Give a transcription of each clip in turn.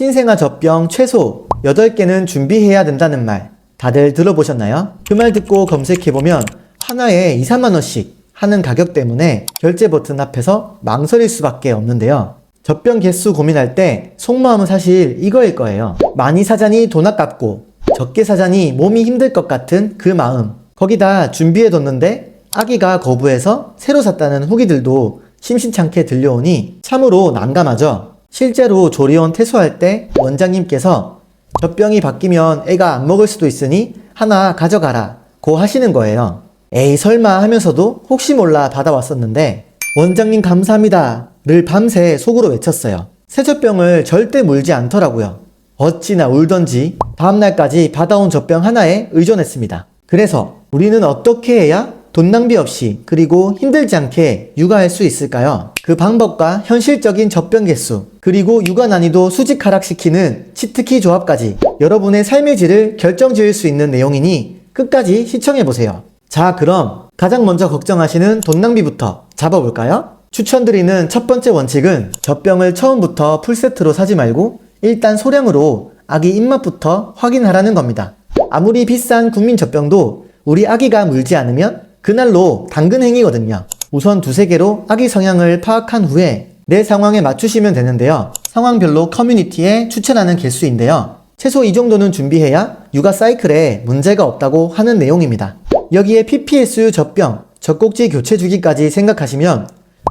신생아 젖병 최소 8개는 준비해야 된다는 말 다들 들어보셨나요? 그 말 듣고 검색해보면 하나에 2, 3만원씩 하는 가격 때문에 결제 버튼 앞에서 망설일 수밖에 없는데요. 젖병 개수 고민할 때 속마음은 사실 이거일 거예요. 많이 사자니 돈 아깝고 적게 사자니 몸이 힘들 것 같은 그 마음. 거기다 준비해뒀는데 아기가 거부해서 새로 샀다는 후기들도 심심찮게 들려오니 참으로 난감하죠. 실제로 조리원 퇴소할 때 원장님께서 젖병이 바뀌면 애가 안 먹을 수도 있으니 하나 가져가라 고 하시는 거예요. 에이 설마 하면서도 혹시 몰라 받아왔었는데 원장님 감사합니다 를 밤새 속으로 외쳤어요. 새 젖병을 절대 물지 않더라고요. 어찌나 울던지 다음날까지 받아온 젖병 하나에 의존했습니다. 그래서 우리는 어떻게 해야 돈 낭비 없이 그리고 힘들지 않게 육아할 수 있을까요? 그 방법과 현실적인 젖병 개수 그리고 육아 난이도 수직 하락시키는 치트키 조합까지 여러분의 삶의 질을 결정지을 수 있는 내용이니 끝까지 시청해보세요. 자 그럼 가장 먼저 걱정하시는 돈 낭비부터 잡아볼까요? 추천드리는 첫 번째 원칙은 젖병을 처음부터 풀세트로 사지 말고 일단 소량으로 아기 입맛부터 확인하라는 겁니다. 아무리 비싼 국민 젖병도 우리 아기가 물지 않으면 그날로 당근 행위거든요. 우선 두세 개로 아기 성향을 파악한 후에 내 상황에 맞추시면 되는데요. 상황별로 커뮤니티에 추천하는 개수인데요. 최소 이 정도는 준비해야 육아 사이클에 문제가 없다고 하는 내용입니다. 여기에 PPSU 젖병, 젖꼭지 교체 주기까지 생각하시면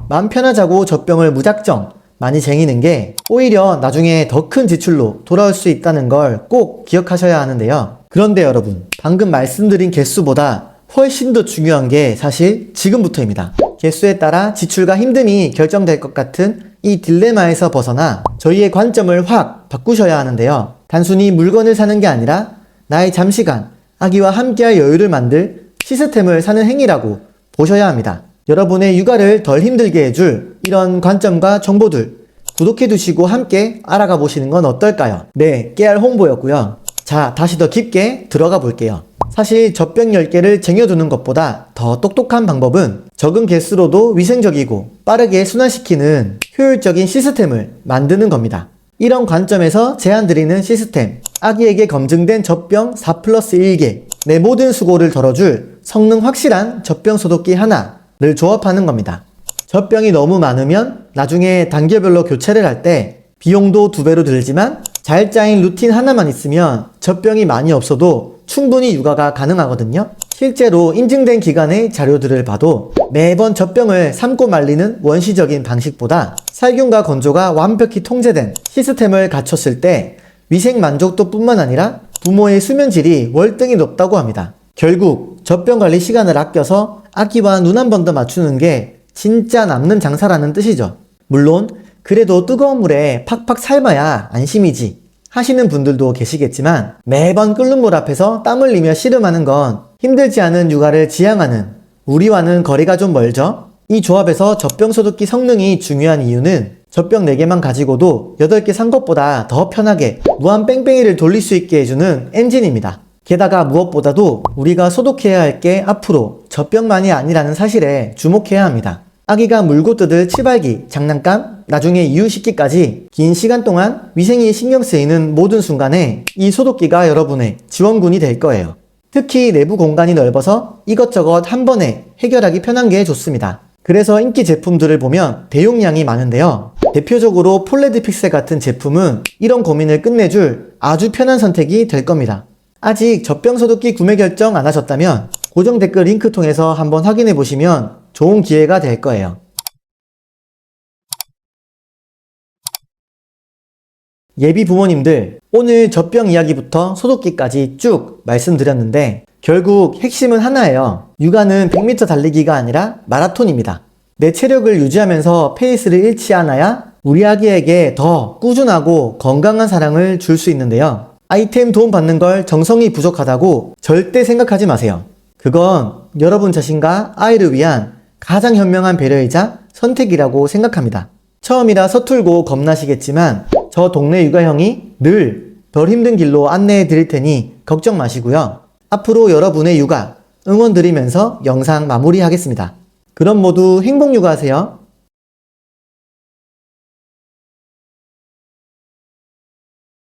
맘 편하자고 젖병을 무작정 많이 쟁이는 게 오히려 나중에 더 큰 지출로 돌아올 수 있다는 걸 꼭 기억하셔야 하는데요. 그런데 여러분, 방금 말씀드린 개수보다 훨씬 더 중요한 게 사실 지금부터입니다. 개수에 따라 지출과 힘듦이 결정될 것 같은 이 딜레마에서 벗어나 저희의 관점을 확 바꾸셔야 하는데요. 단순히 물건을 사는 게 아니라 나의 잠시간 아기와 함께할 여유를 만들 시스템을 사는 행위라고 보셔야 합니다. 여러분의 육아를 덜 힘들게 해줄 이런 관점과 정보들 구독해 두시고 함께 알아가 보시는 건 어떨까요? 네, 깨알 홍보였고요. 자, 다시 더 깊게 들어가 볼게요. 사실 젖병 10개를 쟁여두는 것보다 더 똑똑한 방법은 적은 개수로도 위생적이고 빠르게 순환시키는 효율적인 시스템을 만드는 겁니다. 이런 관점에서 제안드리는 시스템 아기에게 검증된 젖병 4 플러스 1개 내 모든 수고를 덜어줄 성능 확실한 젖병 소독기 하나를 조합하는 겁니다. 젖병이 너무 많으면 나중에 단계별로 교체를 할 때 비용도 두 배로 들지만 잘 짜인 루틴 하나만 있으면 젖병이 많이 없어도 충분히 육아가 가능하거든요. 실제로 인증된 기관의 자료들을 봐도 매번 젖병을 삶고 말리는 원시적인 방식보다 살균과 건조가 완벽히 통제된 시스템을 갖췄을 때 위생 만족도 뿐만 아니라 부모의 수면 질이 월등히 높다고 합니다. 결국 젖병 관리 시간을 아껴서 아기와 눈 한 번 더 맞추는 게 진짜 남는 장사라는 뜻이죠. 물론 그래도 뜨거운 물에 팍팍 삶아야 안심이지 하시는 분들도 계시겠지만 매번 끓는 물 앞에서 땀 흘리며 씨름하는 건 힘들지 않은 육아를 지향하는 우리와는 거리가 좀 멀죠? 이 조합에서 젖병 소독기 성능이 중요한 이유는 젖병 4개만 가지고도 8개 산 것보다 더 편하게 무한 뺑뺑이를 돌릴 수 있게 해주는 엔진입니다. 게다가 무엇보다도 우리가 소독해야 할 게 앞으로 젖병만이 아니라는 사실에 주목해야 합니다. 아기가 물고 뜯을 치발기, 장난감, 나중에 이유식기까지 긴 시간 동안 위생이 신경 쓰이는 모든 순간에 이 소독기가 여러분의 지원군이 될 거예요. 특히 내부 공간이 넓어서 이것저것 한 번에 해결하기 편한 게 좋습니다. 그래서 인기 제품들을 보면 대용량이 많은데요. 대표적으로 폴레드 픽셀 같은 제품은 이런 고민을 끝내줄 아주 편한 선택이 될 겁니다. 아직 젖병 소독기 구매 결정 안 하셨다면 고정 댓글 링크 통해서 한번 확인해 보시면 좋은 기회가 될 거예요. 예비 부모님들, 오늘 젖병 이야기부터 소독기까지 쭉 말씀드렸는데 결국 핵심은 하나예요. 육아는 100m 달리기가 아니라 마라톤입니다. 내 체력을 유지하면서 페이스를 잃지 않아야 우리 아기에게 더 꾸준하고 건강한 사랑을 줄 수 있는데요. 아이템 도움 받는 걸 정성이 부족하다고 절대 생각하지 마세요. 그건 여러분 자신과 아이를 위한 가장 현명한 배려이자 선택이라고 생각합니다. 처음이라 서툴고 겁나시겠지만 저 동네 육아형이 늘 덜 힘든 길로 안내해 드릴 테니 걱정 마시고요. 앞으로 여러분의 육아 응원 드리면서 영상 마무리하겠습니다. 그럼 모두 행복 육아하세요.